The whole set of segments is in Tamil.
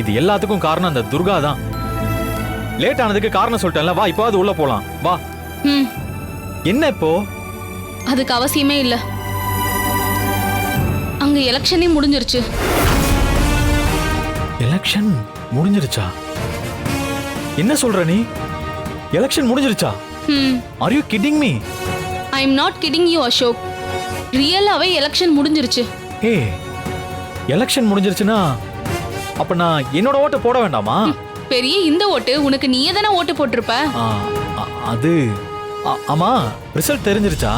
இது எல்லாத்துக்கும் காரணம் அந்த துர்கா தான். லேட் ஆனதுக்கு காரணம் சொல்லிட்டேன்ல வா இப்போவாது உள்ள போலாம். வா. என்ன இப்போ? அதுக்கு அவசியமே இல்ல. அங்க எலெக்ஷனே முடிஞ்சிருச்சு. எலெக்ஷன் முடிஞ்சிருச்சா? என்ன சொல்ற நீ? எலெக்ஷன் முடிஞ்சிருச்சா? Are you kidding me I am not kidding you Ashok ரியலாவே election முடிஞ்சிருச்சு. ஏ எலெக்ஷன் முடிஞ்சிருச்சுன்னா அப்ப நான் என்னோட ஓட்டை போட வேண்டாமா? பெரிய இந்த ஓட்டு உனக்கு நீயே தானே ஓட்டு போட்டிருப்ப. அது ஆமா ரிசல்ட் தெரிஞ்சிருச்சா?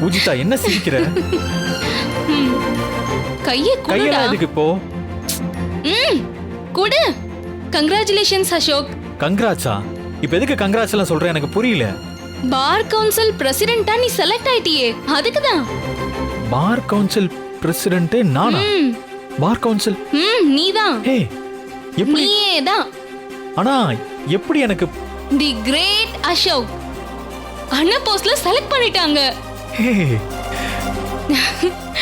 பூஜிதா என்ன சிரிக்கிற. கையை கையெல்லாம் எதுக்கு இப்போ? குடு. கங்க்ராச்சுலேஷன்ஸ் அசோக் கங்க்ராட்ஸா இப்ப எதுக்கு கங்க்ராட்ஸ் எல்லாம் சொல்ற? எனக்கு புரியல. பார் கவுன்சில் பிரசிடென்ட்டா நீ செலக்ட் ஆயிட்டியே. அதுக்கு தான் பார் கவுன்சில் பிரசிடென்ட் நானா? பார் கவுன்சில் ம் நீதான். ஏய் எப்படி? நீயே தான் ஆனா எப்படி எனக்கு? தி கிரேட் அசோக் அண்ணா போஸ்ட்ல செலக்ட் பண்ணிட்டாங்க. ஏய்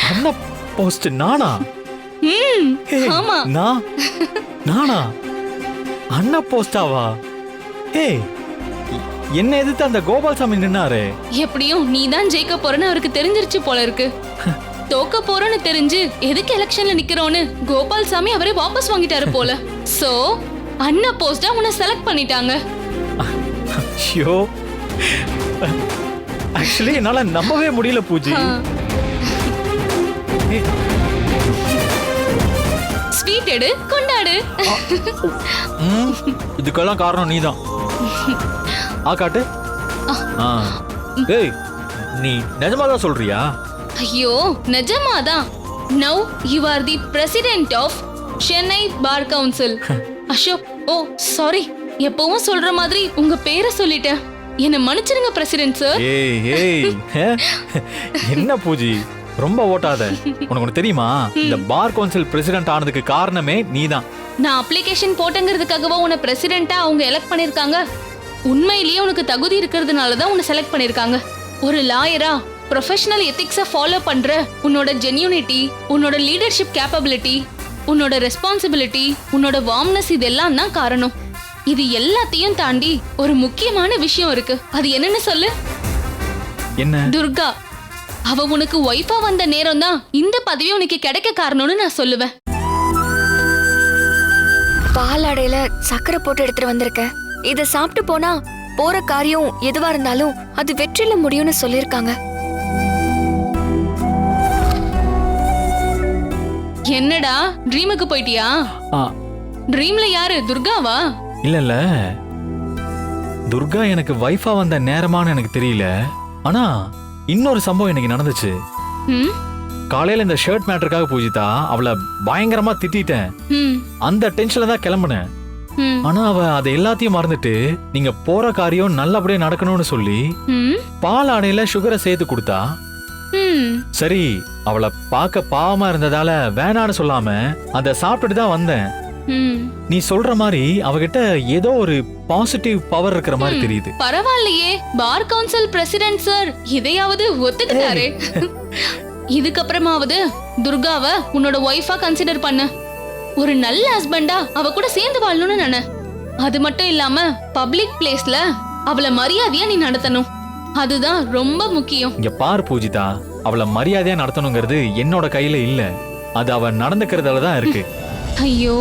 அண்ணா போஸ்ட் நானா? ம் ஆமா. நான்? நானா? அண்ணா போஸ்டாவா ஏய் என்ன எதிர்த்து அந்த கோபால்சாமி நின்னாரு? எப்படியும் நீ தான் ஜெயிக்க போறன்னு அவருக்கு தெரிஞ்சிருச்சு போல இருக்கு. தோக்க போறோன்னு தெரிஞ்சு எதுக்கு எலெக்ஷன்ல நிக்கிறோன்னு கோபால் சாமி அவரே வாபஸ் வாங்கிட்டாரு போல. சோ அண்ணா போஸ்டா உன்னை செலக்ட் பண்ணிட்டாங்க. ஐயோ. ஆக்சுவலி என்னால நம்பவே முடியல பூஜி. ஸ்வீட் எடு கொண்டாடு. இதுக்கெல்லாம் காரணம் நீதான். ஆ காட்டு. ஆ. ஏய் நீ நிஜமா தான் சொல்றியா? ஐயோ நிஜமாதான். Now you are the president of Chennai bar council Ashok oh sorry எப்பவும் சொல்ற மாதிரி உங்க பேரை சொல்லிட்டேன். என்ன மன்னிச்சிருங்க பிரசிடென்ட் சார் ஏய் ஏய்? என்ன பூஜி? ரொம்ப ஓட்டாத. உனக்கு ஒண்ணு தெரியுமா? இந்த பார் கவுன்சில் பிரசிடென்ட் ஆனதுக்கு காரணமே நீதான். நான் அப்ளிகேஷன் போட்டங்கிறதுக்காகவா உன்னை பிரசிடென்ட்டா அவங்க எலெக்ட் பண்ணிருக்காங்க? உண்மையிலேயே உனக்கு தகுதி இருக்கிறதுனால தான் உன்னை செலக்ட் பண்ணிருக்காங்க ஒரு லாயரா ப்ரொஃபஷனல் எத்திக்ஸை ஃபாலோ பண்ற உன்னோட ஜென்யூனிட்டி உன்னோட லீடர்ஷிப் கேப்பபிலிட்டி உன்னோட ரெஸ்பான்சிபிலிட்டி உன்னோட வார்ம்னஸ் இதெல்லாம் தான் காரணம். இது எல்லாத்தையும் தாண்டி ஒரு முக்கியமான விஷயம் இருக்கு. அது என்னன்னு சொல்லு. என்ன? துர்கா அவ உனக்கு ஒய்ஃபா வந்த நேரம் தான் இந்த பதவி உனக்கு கிடைக்க காரணம்னு நான் சொல்லுவேன். பாலாடையில சக்கரை போட்டு எடுத்துட்டு வந்திருக்கேன் இத சாப்பிட்டு போனா போற காரியம் எதுவா இருந்தாலும் அது வெற்றில முடியும்னு சொல்லிருக்காங்க என்னடா ட்ரீமுக்கு போயிட்டியா? ஆ, ட்ரீம்ல யாரு துர்காவா? இல்ல இல்ல. துர்கா எனக்கு வைஃபா வந்த நேரமான்னு எனக்கு தெரியல. ஆனா இன்னொரு சம்பவம் எனக்கு நடந்துச்சு. ம்? காலையில இந்த ஷர்ட் மேட்டருக்காக பூஜிதா அவளை பயங்கரமா திட்டிட்டேன். ம். அந்த டென்ஷன்ல தான் கிளம்புனேன். ஆனா அவ அதை எல்லாத்தையும் மறந்துட்டு நீங்க போற காரியம் நல்லபடியா நடக்கணும்னு சொல்லி பால் ஆடையில சுகரை சேர்த்து கொடுத்தா சரி அவளை பார்க்க பாவமா இருந்ததால வேணான்னு சொல்லாம அதை சாப்பிட்டுட்டு தான் வந்தேன். நீ சொல்ற மாதிரி அவகிட்ட ஏதோ ஒரு பாசிட்டிவ் பவர் இருக்கிற மாதிரி தெரியுது. பரவாயில்லையே பார் கவுன்சில் பிரசிடென்ட் சார் இதையாவது ஒத்துக்கிட்டாரு. இதுக்கப்புறமாவது துர்காவ உன்னோட ஒய்ஃபா கன்சிடர் பண்ண. ஒரு நல்ல ஹஸ்பண்டா அவ கூட சேர்ந்து வாழணும்னு நினை. அது மட்டும் இல்லாம பப்ளிக் பிளேஸ்ல அவளை மரியாதையா நீ நடத்தணும். அதுதான் ரொம்ப முக்கியம். இங்க பார் பூஜிதா அவளை மரியாதையா நடத்தணுங்கிறது என்னோட கையில இல்ல. அது அவ நடந்துக்கிறதுல தான் இருக்கு. ஐயோ.